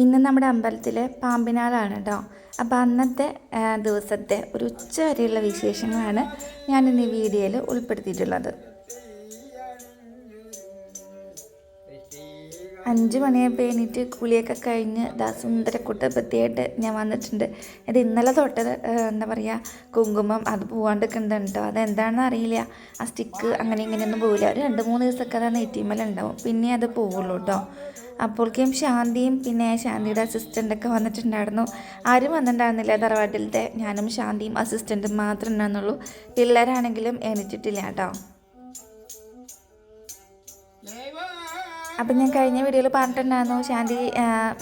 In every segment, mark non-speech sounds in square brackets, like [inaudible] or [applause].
ഇന്ന് നമ്മുടെ അമ്പലത്തിൽ പാമ്പിനാളാണ് കേട്ടോ അപ്പോൾ അന്നത്തെ ദിവസത്തെ ഒരു ഉച്ച വരെയുള്ള വിശേഷങ്ങളാണ് ഞാൻ ഇന്ന് ഈ വീഡിയോയിൽ ഉൾപ്പെടുത്തിയിട്ടുള്ളത്. അഞ്ച് മണിയായപ്പോൾ എണീറ്റ് കുളിയൊക്കെ കഴിഞ്ഞ് ദാ സുന്ദര പ്രത്യേകമായിട്ട് ഞാൻ വന്നിട്ടുണ്ട്. ഇത് ഇന്നലെ തൊട്ട് എന്താ പറയുക കുങ്കുമം അത് പോവാണ്ടിരിക്കുന്നുണ്ട് കേട്ടോ അതെന്താണെന്ന് അറിയില്ല. ആ സ്റ്റിക്ക് അങ്ങനെ ഇങ്ങനെയൊന്നും പോവില്ല. ഒരു രണ്ട് മൂന്ന് ദിവസമൊക്കെ അത് നെറ്റിമലുണ്ടാവും പിന്നെ അത് പോവുള്ളൂ കേട്ടോ അപ്പോഴേക്കും ശാന്തിയും പിന്നെ ശാന്തിയുടെ അസിസ്റ്റന്റൊക്കെ വന്നിട്ടുണ്ടായിരുന്നു. ആരും വന്നിട്ടുണ്ടായിരുന്നില്ല തറവാട്ടിലത്തെ. ഞാനും ശാന്തിയും അസിസ്റ്റന്റും മാത്രമേ ഉണ്ടായിരുന്നുള്ളൂ. പിള്ളേരാണെങ്കിലും എണീറ്റിട്ടില്ല കേട്ടോ. അപ്പം ഞാൻ കഴിഞ്ഞ വീഡിയോയിൽ പറഞ്ഞിട്ടുണ്ടായിരുന്നു ശാന്തി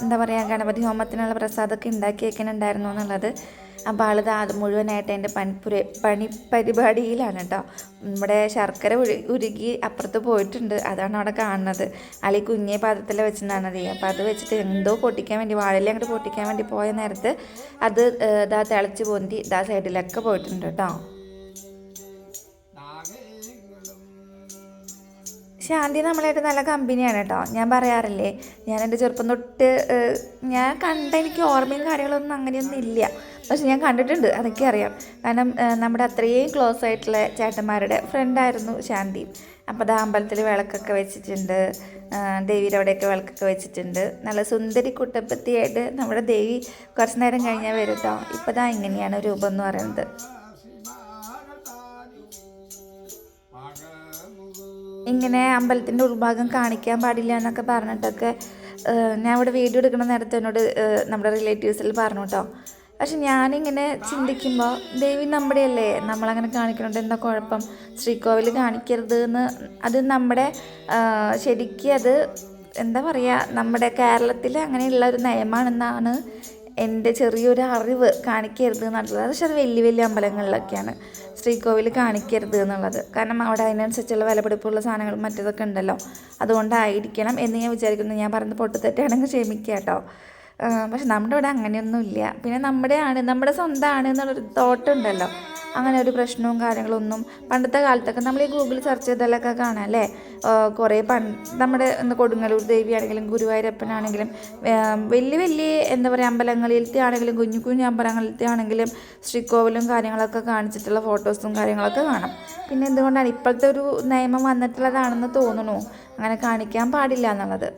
എന്താ പറയുക ഗണപതി ഹോമത്തിനുള്ള പ്രസാദമൊക്കെ ഉണ്ടാക്കി വെക്കുന്നുണ്ടായിരുന്നു എന്നുള്ളത്. അപ്പോൾ ആൾ അത് മുഴുവനായിട്ട് എന്റെ പണിപ്പുര പണി പരിപാടിയിലാണ് കേട്ടോ നമ്മുടെ ശർക്കര ഉരു ഉരുകി അപ്പുറത്ത് പോയിട്ടുണ്ട്. അതാണ് അവിടെ കാണുന്നത്. ആൾ ഈ കുഞ്ഞെ പാത്രത്തിൽ അത് അപ്പോൾ അത് വെച്ചിട്ട് എന്തോ പൊട്ടിക്കാൻ വേണ്ടി വാഴയില അങ്ങോട്ട് പൊട്ടിക്കാൻ വേണ്ടി പോയ നേരത്ത് അത് ഇതാ തിളച്ച് പൊന്തി ഇതാ സൈഡിലൊക്കെ പോയിട്ടുണ്ട് കേട്ടോ. ശാന്തി നമ്മളായിട്ട് നല്ല കമ്പനിയാണ് കേട്ടോ. ഞാൻ പറയാറില്ലേ ഞാൻ എന്റെ ചെറുപ്പം തൊട്ട് ഞാൻ കണ്ട എനിക്ക് ഓർമ്മയും കാര്യങ്ങളൊന്നും അങ്ങനെയൊന്നും ഇല്ല. പക്ഷെ ഞാൻ കണ്ടിട്ടുണ്ട് അതൊക്കെ അറിയാം. കാരണം നമ്മുടെ അത്രയും ക്ലോസ് ആയിട്ടുള്ള ചേട്ടന്മാരുടെ ഫ്രണ്ടായിരുന്നു ശാന്തി. അപ്പോൾ അത് അമ്പലത്തിൽ വിളക്കൊക്കെ വെച്ചിട്ടുണ്ട് ദേവിയുടെ അവിടെയൊക്കെ വിളക്കൊക്കെ വെച്ചിട്ടുണ്ട്. നല്ല സുന്ദരി കുട്ടപ്പത്തിയായിട്ട് നമ്മുടെ ദേവി കുറച്ച് നേരം കഴിഞ്ഞാൽ വരും കേട്ടോ ഇപ്പോൾ ദാ ഇങ്ങനെയാണ് രൂപം എന്ന് പറയുന്നത്. ഇങ്ങനെ അമ്പലത്തിന്റെ ഉൾഭാഗം കാണിക്കാൻ പാടില്ല എന്നൊക്കെ പറഞ്ഞിട്ടൊക്കെ ഞാൻ ഇവിടെ വീഡിയോ എടുക്കുന്ന നേരത്തെ എന്നോട് നമ്മുടെ റിലേറ്റീവ്സിൽ പറഞ്ഞു കേട്ടോ പക്ഷെ ഞാനിങ്ങനെ ചിന്തിക്കുമ്പോൾ ദേവി നമ്മുടെ അല്ലേ നമ്മളങ്ങനെ കാണിക്കണോണ്ട് എന്താ കുഴപ്പം? ശ്രീകോവിൽ കാണിക്കരുത് എന്ന് അത് നമ്മുടെ ശരിക്കും അത് എന്താ പറയുക നമ്മുടെ കേരളത്തിൽ അങ്ങനെയുള്ള ഒരു നയമാണെന്നാണ് എന്റെ ചെറിയൊരു അറിവ് കാണിക്കരുത് എന്നുള്ളത്. പക്ഷെ അത് വലിയ വലിയ അമ്പലങ്ങളിലൊക്കെയാണ് ശ്രീകോവിൽ കാണിക്കരുത് എന്നുള്ളത്. കാരണം അവിടെ അതിനനുസരിച്ചുള്ള വിലപിടിപ്പുള്ള സാധനങ്ങളും മറ്റേതൊക്കെ ഉണ്ടല്ലോ. അതുകൊണ്ടായിരിക്കണം എന്ന് ഞാൻ വിചാരിക്കുന്നു. ഞാൻ പറഞ്ഞത് പൊട്ടുതെറ്റാണെങ്കിൽ ക്ഷമിക്കുക കേട്ടോ. പക്ഷെ നമ്മുടെ ഇവിടെ അങ്ങനെയൊന്നും ഇല്ല പിന്നെ നമ്മുടെ ആണ് നമ്മുടെ സ്വന്തമാണ് എന്നുള്ളൊരു തോട്ട് ഉണ്ടല്ലോ. അങ്ങനെ ഒരു പ്രശ്നവും കാര്യങ്ങളൊന്നും പണ്ടത്തെ കാലത്തൊക്കെ നമ്മൾ ഈ ഗൂഗിൾ സെർച്ച് ചെയ്താലൊക്കെ കാണാം അല്ലേ? കുറേ പണ്ട് നമ്മുടെ കൊടുങ്ങല്ലൂർ ദേവിയാണെങ്കിലും ഗുരുവായൂരപ്പനാണെങ്കിലും വലിയ വലിയ എന്താ പറയുക അമ്പലങ്ങളിലത്തെ ആണെങ്കിലും കുഞ്ഞു കുഞ്ഞു അമ്പലങ്ങളിലത്തെ ആണെങ്കിലും ശ്രീകോവിലും കാര്യങ്ങളൊക്കെ കാണിച്ചിട്ടുള്ള ഫോട്ടോസും കാര്യങ്ങളൊക്കെ കാണാം. പിന്നെ എന്തുകൊണ്ടാണ് ഇപ്പോഴത്തെ ഒരു നിയമം വന്നിട്ടുള്ളതാണെന്ന് തോന്നുന്നു. അങ്ങനെ കാണിക്കാൻ പാടില്ല എന്നുള്ളത്.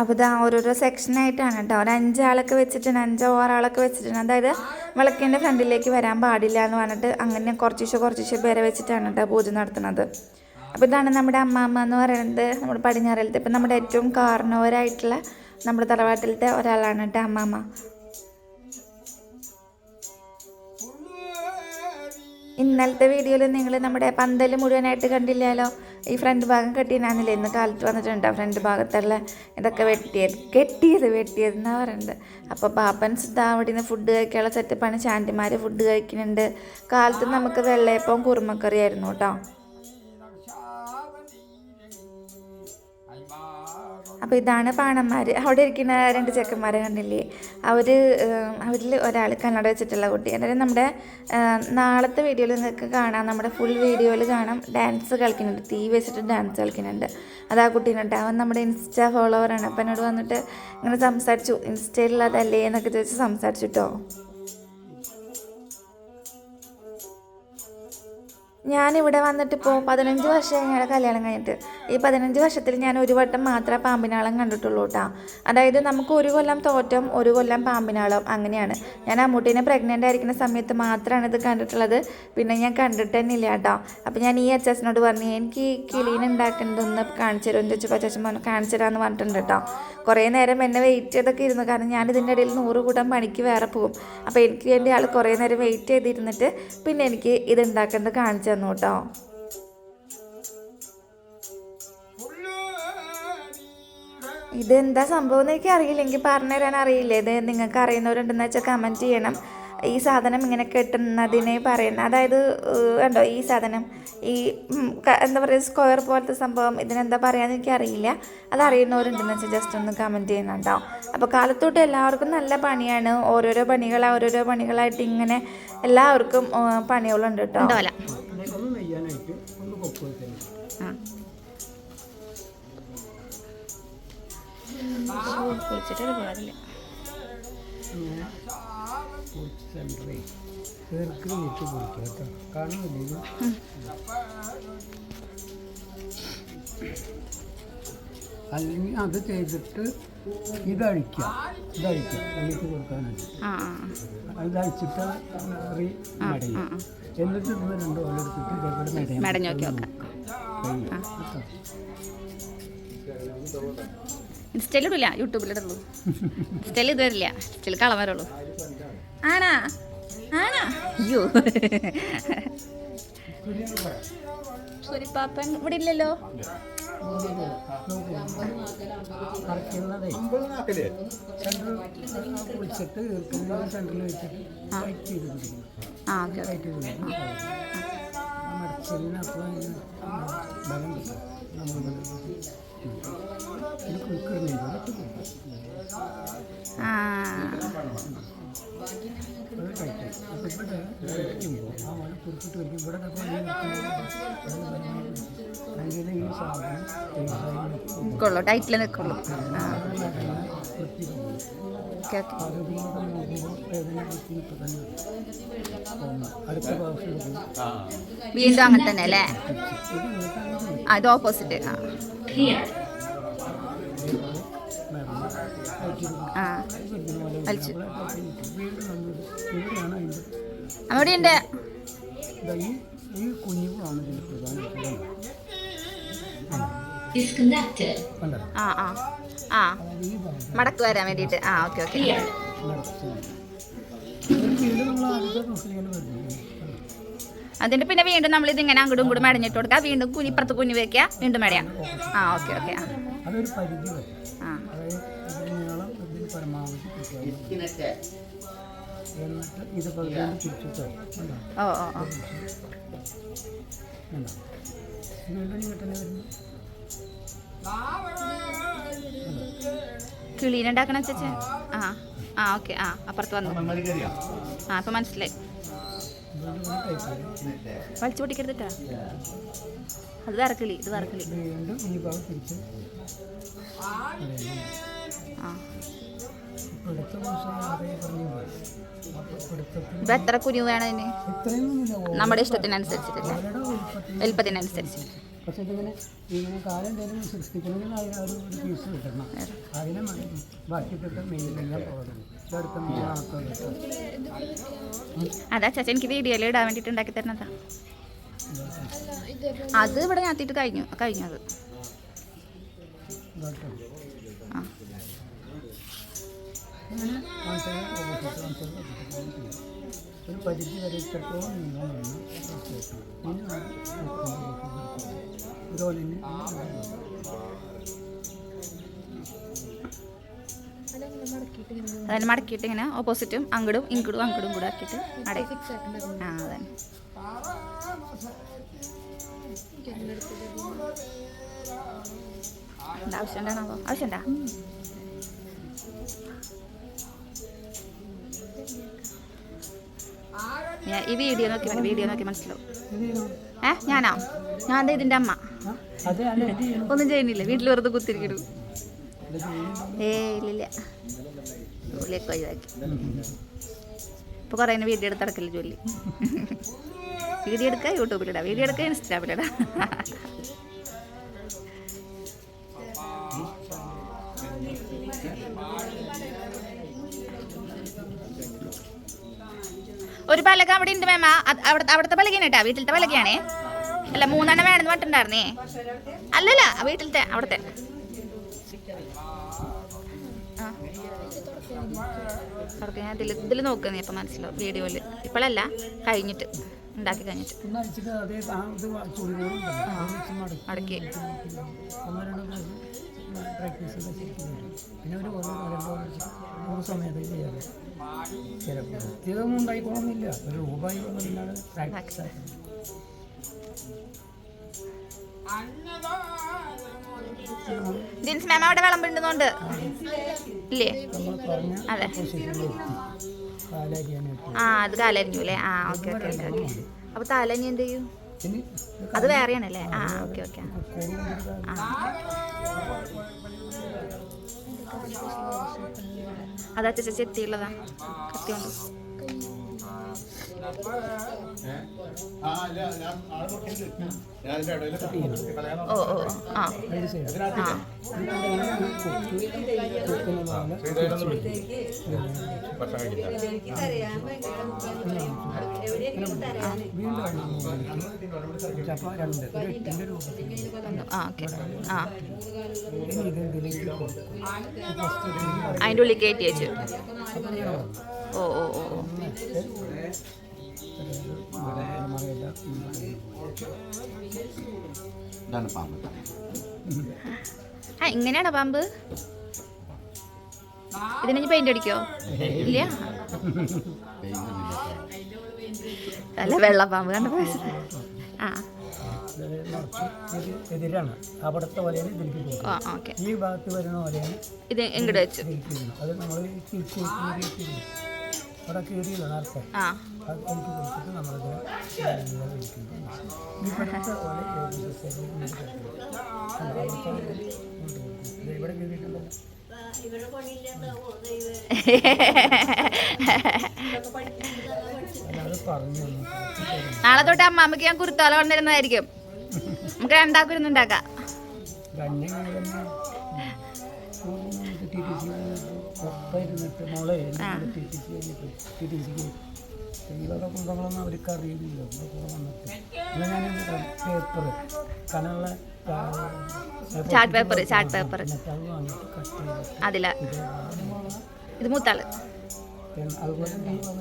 അപ്പോൾ ഇതാ ഓരോരോ സെക്ഷനായിട്ടാണ് കേട്ടോ ഒരു അഞ്ചാളൊക്കെ വെച്ചിട്ടുണ്ട് അഞ്ചോ ആറാളൊക്കെ വെച്ചിട്ടുണ്ട് അതായത് വിളക്കിന്റെ ഫ്രണ്ടിലേക്ക് വരാൻ പാടില്ല എന്ന് പറഞ്ഞിട്ട് അങ്ങനെ കുറച്ചിശോ കുറച്ചിശോ പേരെ വെച്ചിട്ടാണ് കേട്ടോ പൂജ നടത്തുന്നത്. അപ്പോൾ ഇതാണ് നമ്മുടെ അമ്മാമ്മ എന്ന് പറയുന്നത് നമ്മുടെ പടിഞ്ഞാറലത്തെ ഇപ്പം നമ്മുടെ ഏറ്റവും കാരണവരായിട്ടുള്ള നമ്മുടെ തറവാട്ടിലത്തെ ഒരാളാണ് കേട്ടോ അമ്മാമ്മ. ഇന്നലത്തെ വീഡിയോയിൽ നിങ്ങൾ നമ്മുടെ പന്തൽ മുഴുവനായിട്ട് കണ്ടില്ലല്ലോ? ഈ ഫ്രണ്ട് ഭാഗം കെട്ടിനാന്നില്ലേ ഇന്ന് കാലത്ത് വന്നിട്ടുണ്ട്. ഫ്രണ്ട് ഭാഗത്തുള്ള ഇതൊക്കെ വെട്ടിയത്. കെട്ടിയത് വെട്ടിയത് എന്നാ പറയുന്നത് അപ്പോൾ പാപ്പൻസ് ഇതാ അവിടെ നിന്ന് ഫുഡ് കഴിക്കാനുള്ള സെറ്റപ്പാണ് ചാന്റിമാർ ഫുഡ് കഴിക്കുന്നുണ്ട്. കാലത്ത് നമുക്ക് വെള്ളയപ്പം കുറുമക്കറി ആയിരുന്നു കേട്ടോ. അപ്പോൾ ഇതാണ് പാണന്മാർ അവിടെ ഇരിക്കുന്ന രണ്ട് ചെക്കന്മാരെ കണ്ടില്ലേ? അവർ അവരിൽ ഒരാൾ കന്നഡ വെച്ചിട്ടുള്ള കുട്ടി. അതായത് നമ്മുടെ നാളത്തെ വീഡിയോയിൽ നിങ്ങൾക്ക് കാണാം. നമ്മുടെ ഫുൾ വീഡിയോയിൽ കാണാം. ഡാൻസ് കളിക്കുന്നുണ്ട്. തീ വെച്ചിട്ട് ഡാൻസ് കളിക്കുന്നുണ്ട്. അത് ആ കുട്ടീനുണ്ട് അവൻ നമ്മുടെ ഇൻസ്റ്റ ഫോളോവറാണ് അപ്പം എന്നോട് വന്നിട്ട് ഇങ്ങനെ സംസാരിച്ചു. ഇൻസ്റ്റയിലുള്ളതല്ലേ എന്നൊക്കെ ചോദിച്ച് സംസാരിച്ചു കേട്ടോ ഞാനിവിടെ വന്നിട്ടിപ്പോൾ പതിനഞ്ച് വർഷമായി ഞങ്ങളുടെ കല്യാണം കഴിഞ്ഞിട്ട്. ഈ പതിനഞ്ച് വർഷത്തിൽ ഞാൻ ഒരു വട്ടം മാത്രമേ പാമ്പിനാളം കണ്ടിട്ടുള്ളൂ കേട്ടോ അതായത് നമുക്ക് ഒരു കൊല്ലം തോറ്റം ഒരു കൊല്ലം പാമ്പിനാളം അങ്ങനെയാണ്. ഞാൻ അമ്മൂട്ടീനെ പ്രഗ്നന്റ് ആയിരിക്കുന്ന സമയത്ത് മാത്രമാണ് ഇത് കണ്ടിട്ടുള്ളത്. പിന്നെ ഞാൻ കണ്ടിട്ട് തന്നെ ഇല്ല കേട്ടോ അപ്പോൾ ഞാൻ ഈ അച്ചാച്ചനോട് പറഞ്ഞു എനിക്ക് കിളീനെ ഉണ്ടാക്കേണ്ടതൊന്ന് കാണിച്ചു എന്ന് ചോദിച്ചപ്പോൾ അച്ചാച്ചൻ പറഞ്ഞു കാണിച്ചു തരാമെന്ന് പറഞ്ഞിട്ടുണ്ട് കേട്ടോ കുറേ നേരം എന്നെ വെയിറ്റ് ചെയ്തൊക്കെ ഇരുന്നു. കാരണം ഞാൻ ഇതിന്റെ ഇടയിൽ നൂറ് കൂട്ടം പണിക്ക് വേറെ പോകും. അപ്പോൾ എനിക്ക് വേണ്ടി ആൾ കുറേ നേരം വെയിറ്റ് ചെയ്തിരുന്നിട്ട് പിന്നെ എനിക്ക് ഇത് ഉണ്ടാക്കേണ്ടത് കാണിച്ചു തന്നു കേട്ടോ ഇതെന്താ സംഭവം എന്ന് എനിക്ക് അറിയില്ല എനിക്ക് പറഞ്ഞു തരാൻ അറിയില്ല? ഇത് നിങ്ങൾക്ക് അറിയുന്നവരുണ്ടെന്ന് വെച്ചാൽ കമന്റ് ചെയ്യണം. ഈ സാധനം ഇങ്ങനെ കെട്ടുന്നതിനെ പറയുന്ന അതായത് കണ്ടോ ഈ സാധനം ഈ എന്താ പറയുക സ്ക്വയർ പോലത്തെ സംഭവം ഇതിനെന്താ പറയാന്ന് എനിക്കറിയില്ല അത് അറിയുന്നവരുണ്ടെന്ന് വെച്ചാൽ ജസ്റ്റ് ഒന്ന് കമന്റ് ചെയ്യുന്നുണ്ടോ അപ്പോൾ കാലത്തോട്ട് എല്ലാവർക്കും നല്ല പണിയാണ്. ഓരോരോ പണികൾ ഓരോരോ പണികളായിട്ട് ഇങ്ങനെ എല്ലാവർക്കും പണികളുണ്ട് കേട്ടോ. അല്ലെങ്കിൽ അത് ചെയ്തിട്ട് ഇതഴിക്കാം ഇതഴിക്കാം എന്നിട്ട് കൊടുക്കാനായിട്ട് ഇതഴിച്ചിട്ട് മടങ്ങി എന്നിട്ട് ഇത് രണ്ട് എടുത്തിട്ട് ഇതേപോലെ മെടഞ്ഞ് നോക്കി നോക്കാം. ഇൻസ്റ്റയിലിടില്ല യൂട്യൂബിലിടുള്ളൂ ഇൻസ്റ്റയിൽ ഇത് വരില്ല ഇൻസ്റ്റയിൽ കളം വരുള്ളൂ ആണാ? ആണാ? അയ്യോ. സൂരിപ്പാപ്പൻ ഇവിടെ ഇല്ലല്ലോ ആ. നിൽക്കുള്ളൂ ടൈറ്റിൽ നിൽക്കുള്ളൂ ആ. പ്രാവശ്യം എടുക്കും വീണ്ടും അങ്ങനെ തന്നെ അല്ലേ? അത് ഓപ്പോസിറ്റ് ആ. ആ. വലിച്ചു. അവിടെ ഉണ്ട് ആ ആ. ആ മടക്ക് വരാൻ വേണ്ടിയിട്ട്. ആ ഓക്കെ ഓക്കെ. അതിന്റെ പിന്നെ വീണ്ടും നമ്മൾ ഇതിങ്ങനെ അങ്ങോട്ടും ഇങ്ങോട്ടും മടഞ്ഞിട്ട് കൊടുക്കുക. വീണ്ടും കുഞ്ഞി ഇപ്പുറത്ത് കുഞ്ഞു വെക്കുക. വീണ്ടും അടയാം ആ ഓക്കെ ഓക്കെ. ആ. ഇത് ഓ ഓ ഓ. കിളീനെ ഉണ്ടാക്കണ ചേച്ചി ആ ആ ഓക്കെ ആ അപ്പുറത്ത് വന്നു. ആ അപ്പൊ മനസ്സിലായി. വലിച്ചു പൊട്ടിക്കരുതിട്ടാ? അത് വേറെ കിളി ഇത് വേറെ കിളി. ആ. ഇപ്പം എത്ര കുരു വേണം ഇതിന് നമ്മുടെ ഇഷ്ടത്തിനനുസരിച്ചിട്ടില്ല? വലുപ്പത്തിനനുസരിച്ച് പക്ഷേ ഇതിങ്ങനെ ഇങ്ങനെ കാലം എന്തെങ്കിലും സൃഷ്ടിക്കണമെങ്കിൽ അതിന് ഒരു പീസ് കിട്ടണം. അതിനെ ബാക്കിയിട്ടൊക്കെ മെയിനെല്ലാം മൂന്നാമത്തെ അതാ ചാച്ച എനിക്ക് വീഡിയോയിൽ ഇടാൻ വേണ്ടിയിട്ട് ഉണ്ടാക്കി തരണതാ അത് ഇവിടെ ഞാത്തിട്ട് കഴിഞ്ഞു കഴിഞ്ഞു അത്. ഇതാട്ടോ. ആ. ഒരു പരിധി വരെ ഇത്രത്തോളം വേണം തന്നെ അതായത് മടക്കിയിട്ട് ഇങ്ങനെ ഓപ്പോസിറ്റും അങ്ങടും ഇങ്ങടും അങ്ങടും കൂടെ ആക്കിയിട്ട് അടയും ആ അതെ എന്താ ആവശ്യം ഉണ്ടാ? ഈ വീഡിയോ നോക്കി വീഡിയോ നോക്കി മനസ്സിലാവും. ഏ ഞാനാ? ഞാൻ എന്താ ഇതിന്റെ അമ്മ? ഒന്നും ചെയ്യുന്നില്ല. വീട്ടിൽ വെറുതെ കുത്തിരിക്കിടും ഏ ഇല്ലില്ല. ജോലിയൊക്കെ ഒഴിവാക്കി. ഇപ്പോൾ കുറേ വീഡിയോ എടുത്ത് നടക്കില്ല ജോലി? [laughs] വീഡിയോ എടുക്കുക യൂട്യൂബിലിടാം. വീഡിയോ എടുക്കുക ഇൻസ്റ്റാഗ്രാമിലിടാം [laughs] ഒരു പലക അവിടെ ഉണ്ട് മേമ. അവിടെ അവിടുത്തെ പലകയാണ് കേട്ടാ വീട്ടിലത്തെ പലകയാണേ. അല്ല മൂന്നെണ്ണം വേണമെന്ന് പറഞ്ഞിട്ടുണ്ടായിരുന്നേ. അല്ലല്ല വീട്ടിലത്തെ അവിടുത്തെ. ഞാൻ ഇതിൽ ഇതിൽ നോക്കുക നീ ഇപ്പം മനസ്സിലാവും വീഡിയോയിൽ ഇപ്പോഴല്ല കഴിഞ്ഞിട്ട് ഉണ്ടാക്കി കഴിഞ്ഞിട്ട്. ഒന്ന് അടിച്ചിട്ട് അതേ ആ ഇത് ചുളികളും മടക്കി ഒന്ന് രണ്ട് പ്രാവശ്യം പ്രാക്ടീസ് ചെയ്താൽ ശരിക്കും പിന്നെ ഒരു ഓരോ രണ്ടോ ഓരോ സമയത്ത് ചെയ്യാറ് ചിലപ്പോൾ പ്രത്യേകമൊന്നും ഉണ്ടായിക്കോണമെന്നില്ല ഒരു രൂപ ആയിക്കൊണ്ടില്ലാതെ പ്രാക്ടീസ് ആക്കി ജിൻസ് മാം അവിടെ വിളമ്പുണ്ടെന്നുണ്ട്. ഇല്ലേ? അതെ. ആ അത് കാലരിഞ്ഞു അല്ലേ? ആ ഓക്കെ ഓക്കെ ഓക്കെ ഓക്കെ. തലനി എന്ത് ചെയ്യും? അത് വേറെയാണല്ലേ? ആ ഓക്കെ ഓക്കെ. അതാ ചേച്ചി എത്തിയുള്ളതാ കത്തി ഓ ഓ. ആ ഓക്കെ അതിന്റെ ഉള്ളിൽ കയറ്റി വെച്ചു. ഓ ഓ ഓ ഇതാണ് പാമ്പ്. ആ ഇങ്ങനെയാണോ പാമ്പ്? ഇതിന് പെയിന്റ് അടിക്കോ? ഇല്ല? അല്ല വെള്ള പാമ്പ് കണ്ടപ്പോ ആ. എതിരാണ്. അവിടുത്തെ പോലെയാണ് ഇതിലേക്ക് പോകുന്നത്. ഓ ഓക്കെ. ഈ ഭാഗത്ത് വരുന്ന ഇത് എങ്ങോട്ട് വെച്ചു. ഇതിലേക്ക് വരുന്നത്. അത് നമ്മൾ തിരിച്ച് എനിക്ക് കൊടുത്തിട്ട് ഈ ഇവിടെ. നാളെ തൊട്ട് അമ്മാമ്മക്ക് ഞാൻ കുരുത്തോല വന്നിരുന്നതായിരിക്കും നമുക്ക് രണ്ടാക്കും ഇരുന്നുണ്ടാക്കാം ഗണ്യം ഇങ്ങനെ തന്നെ ഉം, നമുക്ക് ടി ടി സി പുറത്തായിരുന്നിട്ട് മോളെ ടി ടി സി കഴിഞ്ഞിട്ട് ടി ടി സിക്ക് ഇവരുടെ കുന്തങ്ങളൊന്നും അവർക്ക് അറിയില്ല ഇവിടെ കൂടെ വന്നിട്ട് എന്നാൽ ഞാൻ പേപ്പർ കനുള്ള ചാർട്ട് ചാർട്ട് അതില. ഇത് മൂത്താൾ.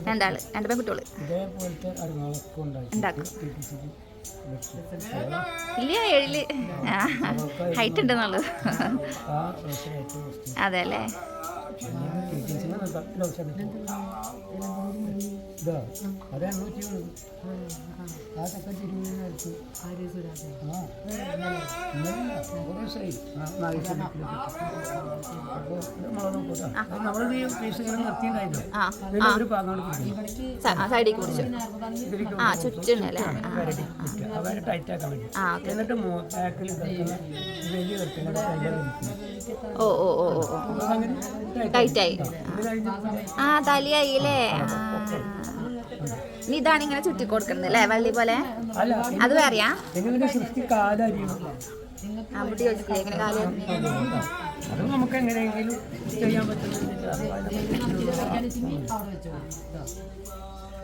രണ്ടാൾ. രണ്ട് പെൺകുട്ടികൾ. ഇതേപോലത്തെ ഉണ്ടാക്കി. ഇല്ല എഴിൽ ഹൈറ്റ് ഉണ്ടെന്നുള്ളു ആ ഡ്രസ്സിന് ഏറ്റവും ഇഷ്ടം അതെ അല്ലേ സൈഡിൽ കുടിച്ചു ആ ചുറ്റുണ്ടല്ലേ അവരെ ടൈറ്റ് ആക്കാൻ വേണ്ടി എന്നിട്ട് ബാക്കിൽ വലിയ ഓ ഓ ഓ ഓ ആ തലിയായി അല്ലേ ആ. ഇതാണ് ഇങ്ങനെ ചുറ്റി കൊടുക്കുന്നത് അല്ലേ വള്ളി പോലെ? അത് വേറെയാ? ചോദിച്ചില്ലേ കാലം അത് നമുക്ക് എങ്ങനെയെങ്കിലും ചെയ്യാൻ പറ്റുന്ന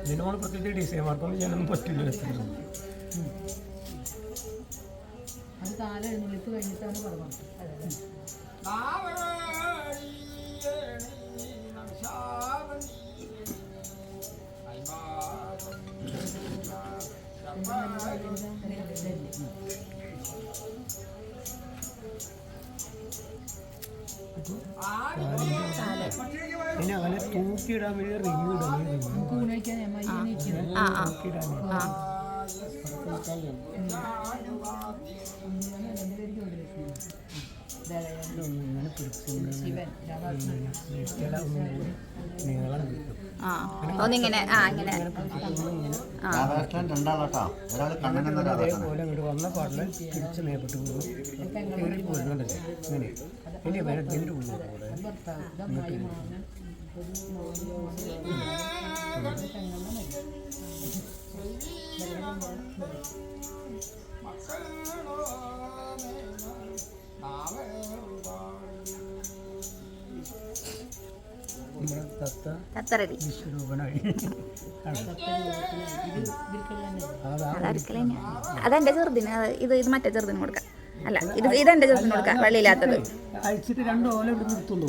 ഇതിന് നമ്മൾ പ്രത്യേകിച്ച് ഡിസൈൻ വർക്കൊന്നും ചെയ്യാനൊന്നും പറ്റില്ല. അത് കാല എഴുന്നള്ളിപ്പ് കഴിഞ്ഞിട്ടാണ് പറഞ്ഞത് പിന്നെ അങ്ങനെ തൂക്കിയിടാൻ വേണ്ടി റിങ് ഇടാൻ തൂക്കിയിടാൻ ആ ഒന്നിങ്ങനെ ആ ഇങ്ങനെ. രാധാകൃഷ്ണൻ രണ്ടാളാട്ടാ ഒരാൾ കണ്ണനെന്ന രാധാകൃഷ്ണൻ പോലെ അങ്ങോട്ട് വന്ന പാടിൽ തിരിച്ച് മേപ്പിട്ട് പോകും കയറി പോരുന്നുണ്ടല്ലേ ഇങ്ങനെ ഇനി വരെ ഇതിന്റെ ഉള്ളിൽ പോലെ ഇങ്ങോട്ട് അതെന്റെ ചെറുതിന് ഇത് ഇത് മറ്റേ ചെറുതിന് കൊടുക്കാം. അല്ല ഇത് ഇതെന്റെ ചെറുതിന് കൊടുക്കാം വെള്ളിയില്ലാത്തത്. അഴിച്ചിട്ട് രണ്ട് ഓല ഇവിടെ എടുത്തുകൊണ്ട്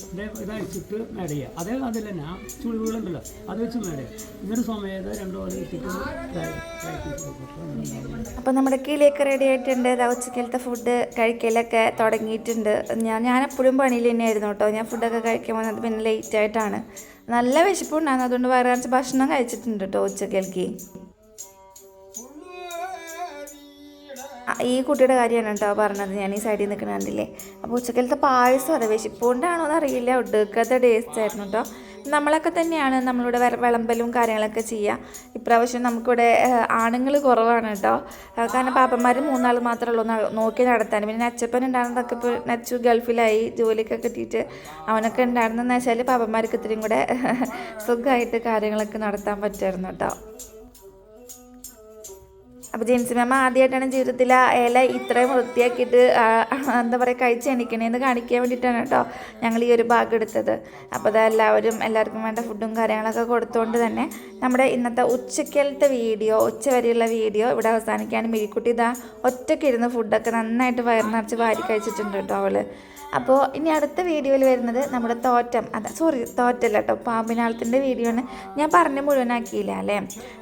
പോകുക ഇതേ ചെയ്യുക അതേ അതിൽ തന്നെ ആ ചുളിവുകളുണ്ടല്ലോ അത് വെച്ച് മേടയുക ഇന്നൊരു സമയത്ത് രണ്ടു പോലെ അപ്പോൾ നമ്മുടെ കിളിയൊക്കെ റെഡി ആയിട്ടുണ്ട്. ദാ ഉച്ചക്കലത്തെ ഫുഡ് കഴിക്കലൊക്കെ തുടങ്ങിയിട്ടുണ്ട്. ഞാൻ ഞാൻ എപ്പോഴും പണിയിൽ തന്നെയായിരുന്നു കേട്ടോ. ഞാൻ ഫുഡൊക്കെ കഴിക്കാൻ വന്നത് പിന്നെ ലേറ്റ് ആയിട്ടാണ്. നല്ല വിശപ്പുണ്ടായിരുന്നു. അതുകൊണ്ട് വേറെ കുറച്ച് ഭക്ഷണം കഴിച്ചിട്ടുണ്ട് കേട്ടോ ഉച്ചക്കലേക്ക് ഈ കുട്ടിയുടെ കാര്യമാണ് കേട്ടോ പറഞ്ഞത്. ഞാൻ ഈ സൈഡിൽ നിൽക്കുന്ന കണ്ടില്ലേ? അപ്പോൾ ഉച്ചക്കലത്തെ പായസം അതെ വിശപ്പുകൊണ്ടാണോ എന്നറിയില്ല ഒടുക്കത്തെ ടേസ്റ്റ് ആയിരുന്നു കേട്ടോ. നമ്മളൊക്കെ തന്നെയാണ് നമ്മളിവിടെ വിളമ്പലും കാര്യങ്ങളൊക്കെ ചെയ്യുക ഇപ്രാവശ്യം നമുക്കിവിടെ ആണുങ്ങൾ കുറവാണ് കേട്ടോ. കാരണം പാപ്പന്മാർ മൂന്നാൾ മാത്രമേ ഉള്ളൂ. നോക്കി നടത്താൻ പിന്നെ അച്ചപ്പൻ ഉണ്ടായിരുന്നതൊക്കെ ഇപ്പോൾ നച്ചു ഗൾഫിലായി. ജോലിയൊക്കെ കിട്ടിയിട്ട് അവനൊക്കെ ഉണ്ടായിരുന്നെന്ന് വെച്ചാൽ പാപ്പന്മാർക്ക് ഇത്രയും കൂടെ [laughs] സുഖമായിട്ട് കാര്യങ്ങളൊക്കെ നടത്താൻ പറ്റായിരുന്നു കേട്ടോ. അപ്പോൾ ജെൻസി മാമ ആദ്യമായിട്ടാണ് ജീവിതത്തിൽ ആ ഇല ഇത്രയും വൃത്തിയാക്കിയിട്ട് എന്താ പറയുക കഴിച്ച് എണിക്കണേന്ന് കാണിക്കാൻ വേണ്ടിയിട്ടാണ് കേട്ടോ ഞങ്ങൾ ഈ ഒരു ഭാഗം എടുത്തത്. അപ്പോൾ അത് എല്ലാവരും എല്ലാവർക്കും വേണ്ട ഫുഡും കാര്യങ്ങളൊക്കെ കൊടുത്തുകൊണ്ട് തന്നെ നമ്മുടെ ഇന്നത്തെ ഉച്ചക്കലത്തെ വീഡിയോ ഉച്ച വരെയുള്ള വീഡിയോ ഇവിടെ അവസാനിക്കുകയാണ്. മിരിക്കുട്ടി ഇതാ ഒറ്റയ്ക്ക് ഇരുന്ന് ഫുഡൊക്കെ നന്നായിട്ട് വയറിനിറച്ച് വാരി കഴിച്ചിട്ടുണ്ട് കേട്ടോ അവൾ. അപ്പോൾ ഇനി അടുത്ത വീഡിയോയിൽ വരുന്നത് നമ്മുടെ തോറ്റം. അത് സോറി തോറ്റല്ല കേട്ടോ പാമ്പിനാളത്തിന്റെ വീഡിയോ ആണ്. ഞാൻ പറഞ്ഞ് മുഴുവനാക്കിയില്ല അല്ലേ?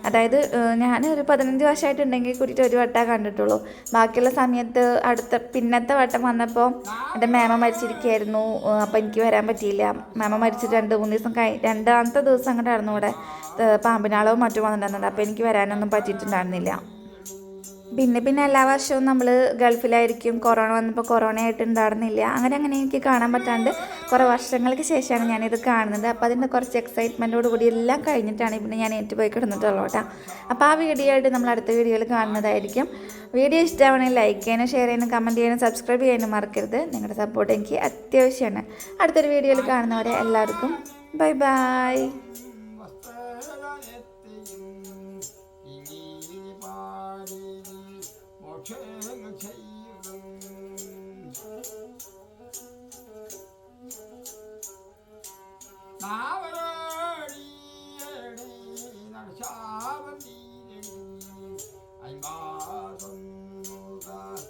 അതായത് ഞാൻ ഒരു പതിനഞ്ച് വർഷമായിട്ടുണ്ടെങ്കിൽ കൂട്ടിയിട്ട് ഒരു വട്ടമേ കണ്ടിട്ടുള്ളൂ. ബാക്കിയുള്ള സമയത്ത് അടുത്ത പിന്നത്തെ വട്ടം വന്നപ്പോൾ എന്റെ മേമ മരിച്ചിരിക്കുകയായിരുന്നു. അപ്പോൾ എനിക്ക് വരാൻ പറ്റിയില്ല. മേമ മരിച്ചിട്ട് രണ്ട് മൂന്ന് ദിവസം കഴി രണ്ടാമത്തെ ദിവസം അങ്ങോട്ടായിരുന്നു ഇവിടെ പാമ്പിനാളവും മറ്റും വന്നിട്ടുണ്ടായിരുന്നത് അപ്പോൾ എനിക്ക് വരാനൊന്നും പറ്റിയിട്ടുണ്ടായിരുന്നില്ല. പിന്നെ പിന്നെ എല്ലാ വർഷവും നമ്മൾ ഗൾഫിലായിരിക്കും. കൊറോണ വന്നപ്പോൾ കൊറോണ ആയിട്ട് ഉണ്ടായിരുന്നില്ല അങ്ങനെ അങ്ങനെ എനിക്ക് കാണാൻ പറ്റാണ്ട് കുറേ വർഷങ്ങൾക്ക് ശേഷമാണ് ഞാനിത് കാണുന്നത്. അപ്പോൾ അതിന്റെ കുറച്ച് എക്സൈറ്റ്മെന്റോട് കൂടി എല്ലാം കഴിഞ്ഞിട്ടാണ് പിന്നെ ഞാൻ ഏറ്റു പോയി കിടന്നിട്ടുള്ളൂ കേട്ടോ അപ്പോൾ ആ വീഡിയോ ആയിട്ട് നമ്മൾ അടുത്ത വീഡിയോയിൽ കാണുന്നതായിരിക്കും. വീഡിയോ ഇഷ്ടമാണെങ്കിൽ ലൈക്ക് ചെയ്യാനും ഷെയർ ചെയ്യാനും കമന്റ് ചെയ്യാനും സബ്സ്ക്രൈബ് ചെയ്യാനും മറക്കരുത്. നിങ്ങളുടെ സപ്പോർട്ട് എനിക്ക് അത്യാവശ്യമാണ് അടുത്തൊരു വീഡിയോയിൽ കാണുന്നവരെ എല്ലാവർക്കും ബൈ ബൈ ஐம்பா தொன்னூதார்